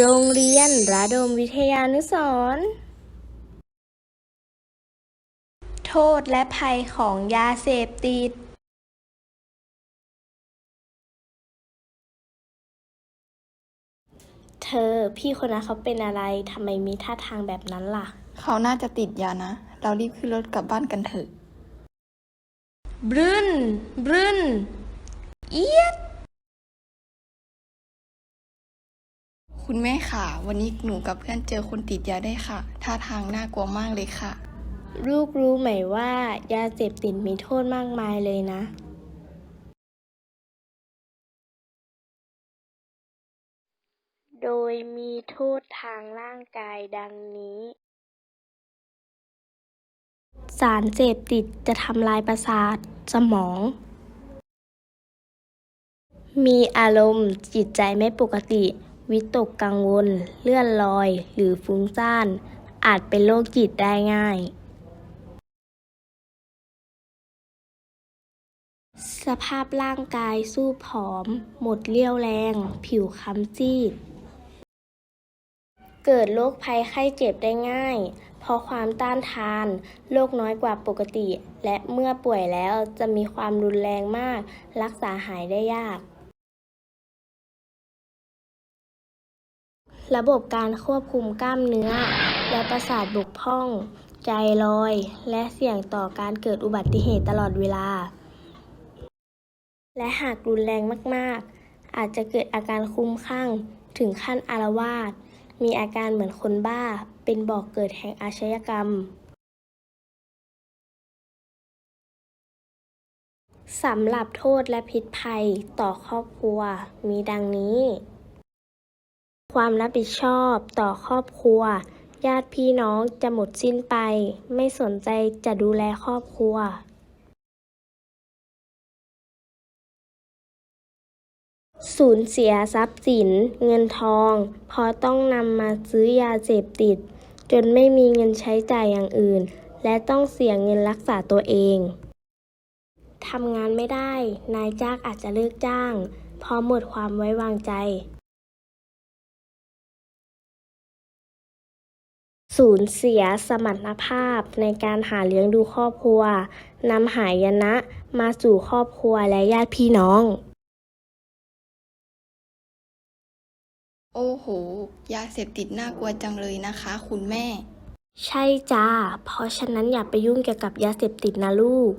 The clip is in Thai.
โรงเรียนระดมวิทยานุสรณ์โทษและภัยของยาเสพติด เธอพี่คนนั้นเขาเป็นอะไรทำไมมีท่าทางแบบนั้นล่ะ เขาน่าจะติดยานะ เรารีบขึ้นรถกลับบ้านกันเถอะบรึนบรึนเอียด คุณแม่ค่ะ วันนี้หนูกับเพื่อนเจอคนติดยาได้ค่ะ ท่าทางน่ากลัวมากเลยค่ะ ลูกรู้ไหมว่า ยาเสพติดมีโทษมากมายเลยนะ โดยมีโทษทางร่างกายดังนี้ สารเสพติดจะทำลายประสาท สมอง มีอารมณ์จิตใจไม่ปกติ วิตกกังวล เลื่อนลอย หรือฟุ้งซ่าน อาจเป็นโรคจิตได้ง่าย สภาพร่างกายสู้ผอม หมดเรี่ยวแรง ผิวค้ำซีด เกิดโรคภัยไข้เจ็บได้ง่าย เพราะความต้านทานโรคน้อยกว่าปกติ และเมื่อป่วยแล้วจะมีความรุนแรงมาก รักษาหายได้ยาก ระบบการควบคุมกล้ามเนื้อ และประสาทบกพร่อง ใจลอย และเสี่ยงต่อการเกิดอุบัติเหตุตลอดเวลา และหากรุนแรงมาก ๆ อาจจะเกิดอาการคลุ้มคลั่ง ถึงขั้นอารวาส มีอาการเหมือนคนบ้า เป็นบอกเกิดแห่งอาชญากรรมสำหรับโทษและพิษภัยต่อครอบครัวมีดังนี้ ความรับผิดชอบต่อครอบครัว ญาติพี่น้องจะหมดสิ้นไป ไม่สนใจจะดูแลครอบครัว สูญเสียทรัพย์สิน เงินทองเพราะต้องนำมาซื้อยาเสพติด จนไม่มีเงินใช้จ่ายอย่างอื่น และต้องเสียเงินรักษาตัวเองทำงานไม่ได้ นายจ้างอาจจะเลิกจ้างพราะหมดความไว้วางใจ สูญเสียสมรรถภาพในการหาเลี้ยงดูครอบครัวนำหายนะมาสู่ครอบครัวและญาติพี่น้อง โอ้โห ยาเสพติดน่ากลัวจังเลยนะคะ คุณแม่ ใช่จ้า เพราะฉะนั้นอย่าไปยุ่งเกี่ยวกับยาเสพติดนะลูก